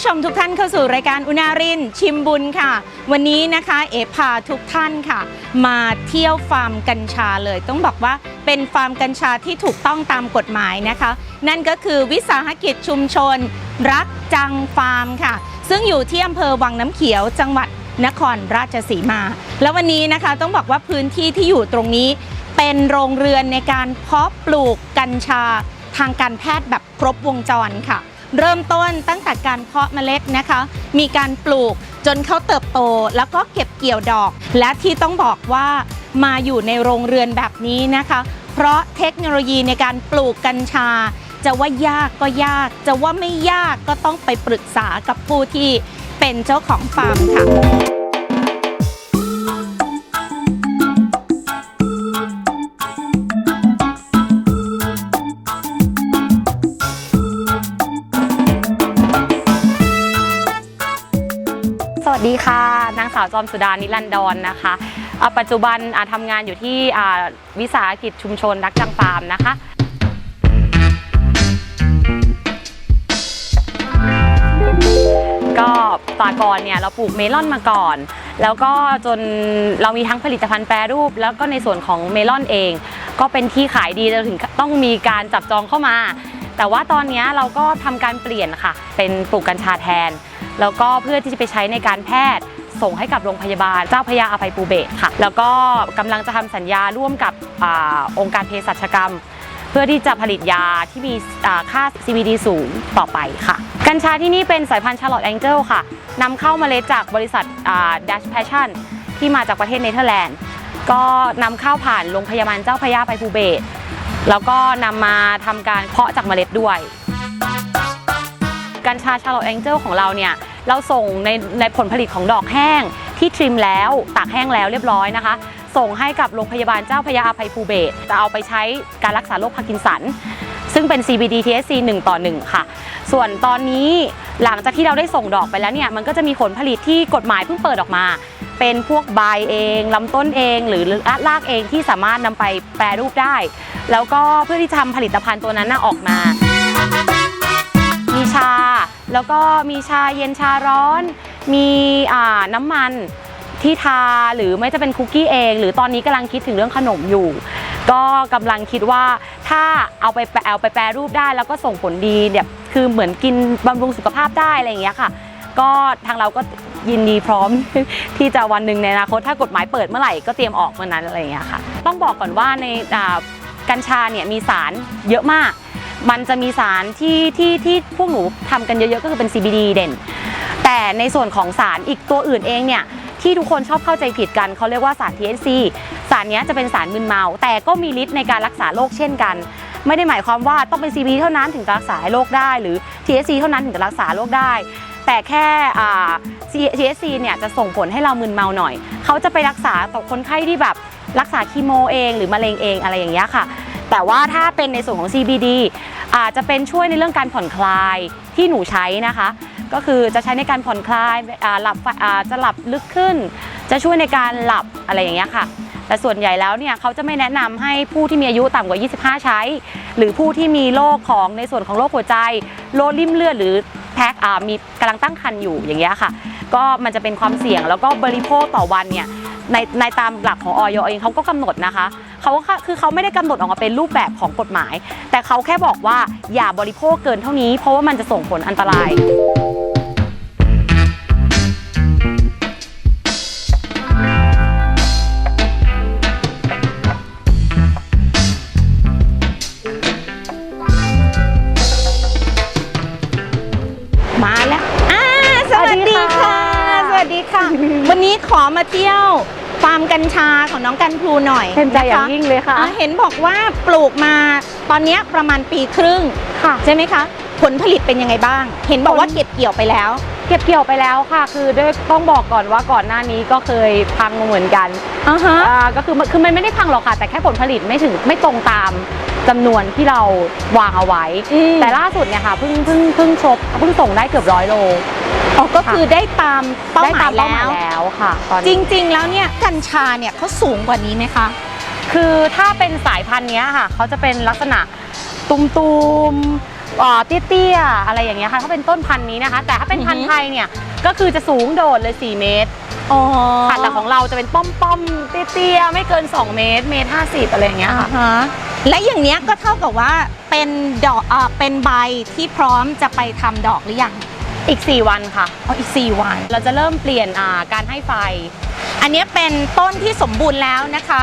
ผู้ชมทุกท่านเข้าสู่รายการอุณารินชิมบุญค่ะ วันนี้นะคะเอพาทุกท่านค่ะ มาเที่ยวฟาร์มกัญชาเลย ต้องบอกว่าเป็นฟาร์มกัญชาที่ถูกต้องตามกฎหมายนะคะ นั่นก็คือวิสาหกิจชุมชน รักจังฟาร์มค่ะ ซึ่งอยู่ที่อำเภอวังน้ำเขียวจังหวัดนครราชสีมา แล้ววันนี้นะคะต้องบอกว่าพื้นที่ที่อยู่ตรงนี้ เป็นโรงเรือนในการเพาะปลูกกัญชาทางการแพทย์แบบครบวงจรค่ะ เริ่มต้นตั้งแต่การเพาะเมล็ดนะคะ มีการปลูกจนเขาเติบโต แล้วก็เก็บเกี่ยวดอก และที่ต้องบอกว่ามาอยู่ในโรงเรือนแบบนี้นะคะ เพราะเทคโนโลยีในการปลูกกัญชา จะว่ายากก็ยาก จะว่าไม่ยากก็ต้องไปปรึกษากับผู้ที่เป็นเจ้าของฟาร์มค่ะ ค่ะ นางสาวจอมสุดานิรันดรนนะคะอ่าปัจจุบันทำงานอยู่ที่วิสาหกิจชุมชนรักจังฟาร์มนะคะก็ตากอนเนี่ยเราปลูกเมลอนมาก่อน แล้วก็จนเรามีทั้งผลิตภัณฑ์แปรรูป แล้วก็ในส่วนของเมลอนเอง ก็เป็นที่ขายดีจนถึงต้องมีการจับจองเข้ามา แต่ว่าตอนนี้เราก็ทำการเปลี่ยนค่ะ เป็นปลูกกัญชาแทน แล้วก็เพื่อที่จะไปใช้ในการแพทย์ส่งให้กับโรงพยาบาลเจ้าพยาอภัยภูเบศค่ะ แล้วก็กำลังจะทำสัญญาร่วมกับอองค์การเภสัชกรรม เพื่อที่จะผลิตยาที่มีค่า CBD สูงต่อไปค่ะ กัญชาที่นี่เป็นสายพันธุ์ Charlotte Angel ค่ะนำเข้าเมาเล็ดจากบริษัท Dash Passion ที่มาจากประเทศเนเธอร์แลนด์ ก็นำเข้าผ่านโรงพยาบาลเจ้าพยาอภัยภูเบศแล้วก็นำมาทำการเพาะจากเมล็ดด้วย กัญชาชาร์ลอแองเจิลของเราเนี่ยเราส่งในในผลผลิตของดอกแห้งที่ทริมแล้วตากแห้งแล้วเรียบร้อยนะคะ ส่งให้กับโรงพยาบาลเจ้าพระยาอภัยภูเบศจะเอาไปใช้การรักษาโรคพาร์กินสัน ซึ่งเป็น CBD THC 1 ต่อ 1 ค่ะ ส่วนตอนนี้หลังจากที่เราได้ส่งดอกไปแล้วเนี่ยมันก็จะมีผลผลิตที่กฎหมายเพิ่งเปิดออกมา เป็นพวกใบเองลำต้นเองหรือรากเองที่สามารถนำไปแปรรูปได้ แล้วก็เพื่อที่จะทำผลิตภัณฑ์ตัวนั้นออกมา มีชา แล้วก็มีชาเย็นชาร้อน มีน้ำมันที่ทาหรือไม่จะเป็นคุกกี้เอง หรือตอนนี้กำลังคิดถึงเรื่องขนมอยู่ ก็กำลังคิดว่าถ้าเอาไปแปรเอาไปแปรรูปได้แล้วก็ส่งผลดีเนี่ยคือเหมือนกินบำรุงสุขภาพได้อะไรอย่างเงี้ยค่ะ ก็ทางเราก็ยินดีพร้อมที่จะวันหนึ่งในอนาคตถ้ากฎหมายเปิดเมื่อไหร่ก็เตรียมออกเมื่อนั้นอะไรอย่างเงี้ยค่ะ ต้องบอกก่อนว่าในกัญชาเนี่ยมีสารเยอะมาก มันจะมีสารที่ที่ที่พวกหนูทำกันเยอะๆ ก็คือเป็น CBD เด่น แต่ในส่วนของสารอีกตัวอื่นเองเนี่ยที่ทุกคนชอบเข้าใจผิดกันเขาเรียกว่าสาร THC สารนี้จะเป็นสารมึนเมา แต่ก็มีฤทธิ์ในการรักษาโรคเช่นกัน ไม่ได้หมายความว่าต้องเป็น CBD เท่านั้นถึงจะรักษาโรคได้หรือ THC เท่านั้นถึงจะรักษาโรคได้ แต่แค่ THC เนี่ยจะส่งผลให้เรามึนเมาหน่อย เขาจะไปรักษาต่อคนไข้ที่แบบรักษาคีโมเองหรือมะเร็งเองอะไรอย่างเงี้ยค่ะ แต่ว่าถ้าเป็นในส่วนของ CBD อาจจะเป็นช่วยในเรื่องการผ่อนคลายที่หนูใช้นะคะ ก็คือจะใช้ในการผ่อนคลายหลับจะหลับลึกขึ้น จะช่วยในการหลับอะไรอย่างเงี้ยค่ะ แต่ส่วนใหญ่แล้วเนี่ยเขาจะไม่แนะนำให้ผู้ที่มีอายุต่ำกว่า 25 ใช้ หรือผู้ที่มีโรคของในส่วนของโรคหัวใจโรคริ่มเลือดหรือแพ็คมีกำลังตั้งครรภ์อยู่อย่างเงี้ยค่ะ ก็มันจะเป็นความเสี่ยงแล้วก็บริโภคต่อวันเนี่ย ในในตามหลักของออยเองเขาก็กำหนดนะคะเขาก็คือเขาไม่ได้กำหนดออกมาเป็นรูปแบบของกฎหมาย แต่เขาแค่บอกว่าอย่าบริโภคเกินเท่านี้ เพราะว่ามันจะส่งผลอันตราย อมาเที่ยวฟาร์มกัญชาของน้องกันพลูหน่อยเต็มใจอย่างนะคะยิ่งเลยค่ะ อ่าเห็นบอกว่าปลูกมาตอนเนี้ยประมาณปีครึ่ง ค่ะ ใช่ไหมคะ ผลผลิตเป็นยังไงบ้าง เห็นบอกว่าผล เก็บเกี่ยวไปแล้วผเก็บเกี่ยวไปแล้วค่ะ คือด้วยต้องบอกก่อนว่าก่อนหน้านี้ก็เคยพังมาเหมือนกันอ่าฮะ อ่าก็คือมันคือมันไม่ได้พังหรอกค่ะ แต่แค่ผลผลิตไม่ถึงไม่ตรงตามจำนวนที่เราวางเอาไว้อืมแต่ล่าสุดเนี่ยค่ะเพิ่งเพิ่งเพิ่งครบเพิ่งส่งได้เกือบร้อยโล อ๋อก็คือได้ตามเป้าได้หมาตายมเป้าหแล้มายวแล้วค่ะตอนจนี้ริง ๆ แล้วเนี่ยกัญชาเนี่ยเขาสูงกว่านี้ไหมคะ คือถ้าเป็นสายพันธุ์เนี้ยค่ะเขาจะเป็นลักษณะตุมๆอ่าเตี้ยๆอะไรอย่างเงี้ยค่ะถ้าเป็นต้นพันธุ์นี้นะคะ แต่ถ้าเป็นพันธุ์ไทยเนี่ยก็คือจะสูงโดดเลย 4 เมตรอ๋อค่ะแต่ของเราจะเป็นป้อมๆเตี้ยๆไม่เกิน 2 เมตร เมตรห้าสิบอะไรอย่างเงี้ยอ่าค่ะ ฮะและอย่างเนี้ยก็เท่ากับว่าเป็นดอกอ่าเป็นใบที่พร้อมจะไปทำดอกหรือยัง อีก 4 วันค่ะ อ๋ออีก 4 วัน เราจะเริ่มเปลี่ยนอ่าการให้ไฟ อันเนี้ยเป็นต้นที่สมบูรณ์แล้วนะคะ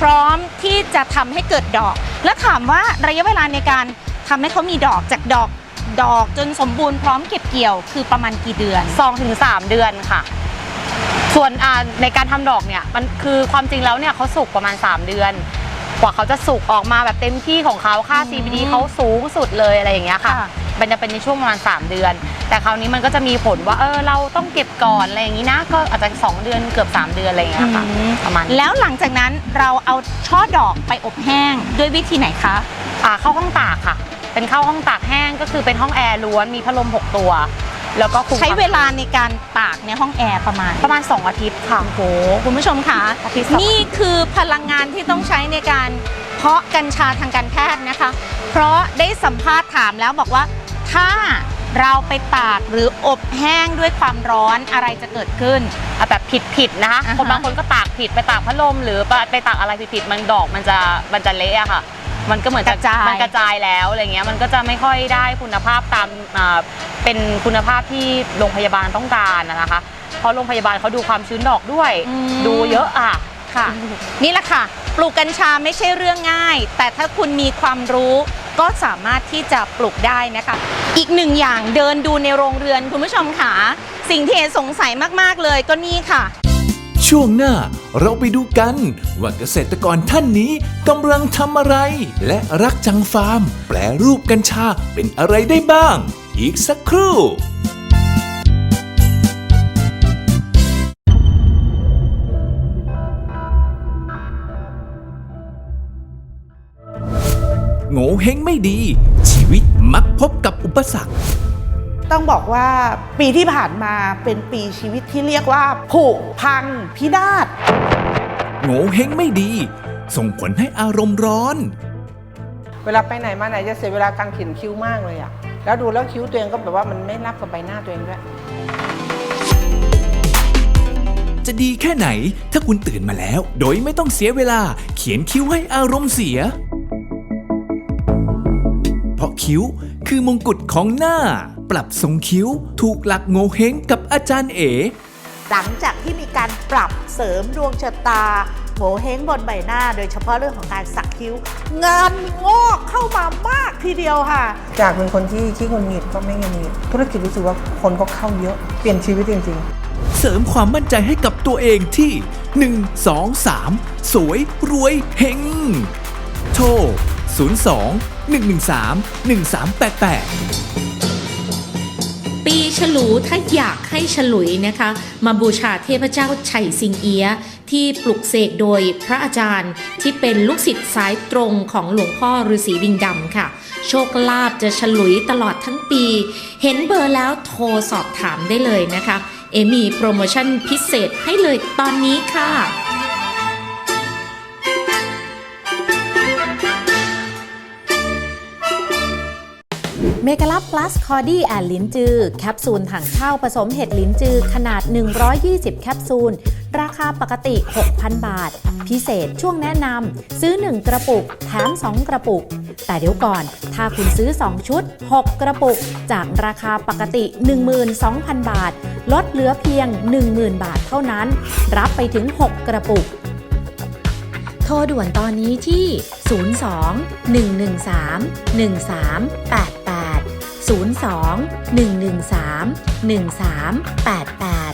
พร้อมที่จะทำให้เกิดดอก แล้วถามว่าระยะเวลาในการทำให้เขามีดอกจากดอกดอกจนสมบูรณ์พร้อมเก็บเกี่ยวคือประมาณกี่เดือน 2-3 เดือนค่ะ ส่วนอ่าในการทำดอกเนี่ยมันคือความจริงแล้วเนี่ยเขาสุกประมาณ 3 เดือน กว่าเขาจะสุกออกมาแบบเต็มที่ของเขาค่าอืม CBD เขาสูงสุดเลยอะไรอย่างเงี้ยค่ะ ค่ะ มันจะเป็นในช่วงประมาณ 3 เดือน แต่คราวนี้มันก็จะมีผลว่าเออเราต้องเก็บก่อนอะไรอย่างงี้นะ ก็อาจจะ2เดือนเกือบ 3 เดือนอะไรอย่างเงี้ยค่ะอืม ประมาณนี้แล้วหลังจากนั้นเราเอาช่อดอกไปอบแห้งด้วยวิธีไหนคะ อ่าเข้าห้องตากค่ะ เป็นเข้าห้องตากแห้งก็คือเป็นห้องแอร์ล้วนมีพัดลม6ตัว แล้วก็คุมใช้ควมเวลาในการตากในห้องแอร์ประมาณ ประมาณ 2 อาทิตย์ค่ะ โอ้โห คุณผู้ชมคะอาทิตย์สอง นี่คือพลังงานที่ต้องใช้ในการเพาะกัญชาทางการแพทย์นะคะ เพราะได้สัมภาษณ์ถามแล้วบอกว่า ถ้าเราไปตากหรืออบแห้งด้วยความร้อนอะไรจะเกิดขึ้นเอาแบบผิดผิดๆนะคะอ่าฮะ คนบางคนก็ตากผิดไปตากพัดลมหรือไปไปตากอะไรผิดผิดๆมันดอกมันจะมันจะเละอะค่ะ มันก็เหมือนกระจาย มันกระจายแล้วอะไรเงี้ยมันก็จะไม่ค่อยได้คุณภาพตามอ่าเป็นคุณภาพที่โรงพยาบาลต้องการอะนะคะ เพราะโรงพยาบาลเขาดูความชื้นดอกด้วย อืม ดูเยอะอะค่ะ นี่แหละค่ะ ปลูกกัญชาไม่ใช่เรื่องง่าย แต่ถ้าคุณมีความรู้ ก็สามารถที่จะปลูกได้นะคะ อีกหนึ่งอย่างเดินดูในโรงเรือนคุณผู้ชมค่ะ สิ่งที่เอสงสัยมากๆเลยก็นี่ค่ะ ช่วงหน้าเราไปดูกัน ว่าเกษตรกรท่านนี้กำลังทำอะไร และรักจังฟาร์ม แปลรูปกัญชาเป็นอะไรได้บ้าง อีกสักครู่ โง่เฮงไม่ดี ชีวิตมักพบกับอุปสรรค ต้องบอกว่าปีที่ผ่านมาเป็นปีชีวิตที่เรียกว่าผุพังพินาศโง่เฮงไม่ดี ส่งผลให้อารมณ์ร้อน เวลาไปไหนมาไหนจะเสียเวลาการเขียนคิ้วมากเลยอะแล้วดูแล้วคิ้วตัวเองก็แบบว่ามันไม่รับกับใบหน้าตัวเองด้วยจะดีแค่ไหนถ้าคุณตื่นมาแล้ว โดยไม่ต้องเสียเวลาเขียนคิ้วให้อารมณ์เสียเพราะ คิ้ว คือมงกุฎของหน้า ปรับทรงคิ้ว ถูกหลักโงเฮงกับอาจารย์เอ๋หลังจากที่มีการปรับเสริมดวงชะตาโงเฮงบนใบหน้า โดยเฉพาะเรื่องของการสักคิ้ว งานงอกเข้ามามากทีเดียวค่ะ จากเป็นคนที่ขี้งุนงิดก็ไม่งุนงิดธุรกิจรู้สึกว่าคนก็เข้าเยอะ เปลี่ยนชีวิตจริงๆ เสริมความมั่นใจให้กับตัวเองที่ 1 2 3 สวยรวยเฮงโทร 02 113 1388ปีฉลูถ้าอยากให้ฉลุยนะคะ มาบูชาเทพเจ้าไฉสิงเอียที่ปลุกเสกโดยพระอาจารย์ที่เป็นลูกศิษย์สายตรงของหลวงพ่อฤาษีลิงดำค่ะ โชคลาภจะฉลุยตลอดทั้งปี เห็นเบอร์แล้วโทรสอบถามได้เลยนะคะ เอมีโปรโมชั่นพิเศษให้เลยตอนนี้ค่ะ เมกาลับพลัสคอดี้แอนลิ้นจือ แคปซูลถังเช่าผสมเห็ดลิ้นจือ ขนาด 120 แคปซูล ราคาปกติ 6,000 บาท พิเศษช่วงแนะนำซื้อ 1 กระปุก แถม 2 กระปุก แต่เดี๋ยวก่อน ถ้าคุณซื้อ 2 ชุด 6 กระปุก จากราคาปกติ 12,000 บาท ลดเหลือเพียง 10,000 บาทเท่านั้น รับไปถึง 6 กระปุกโทรด่วนตอนนี้ที่ 02 113 1388 02 113 1388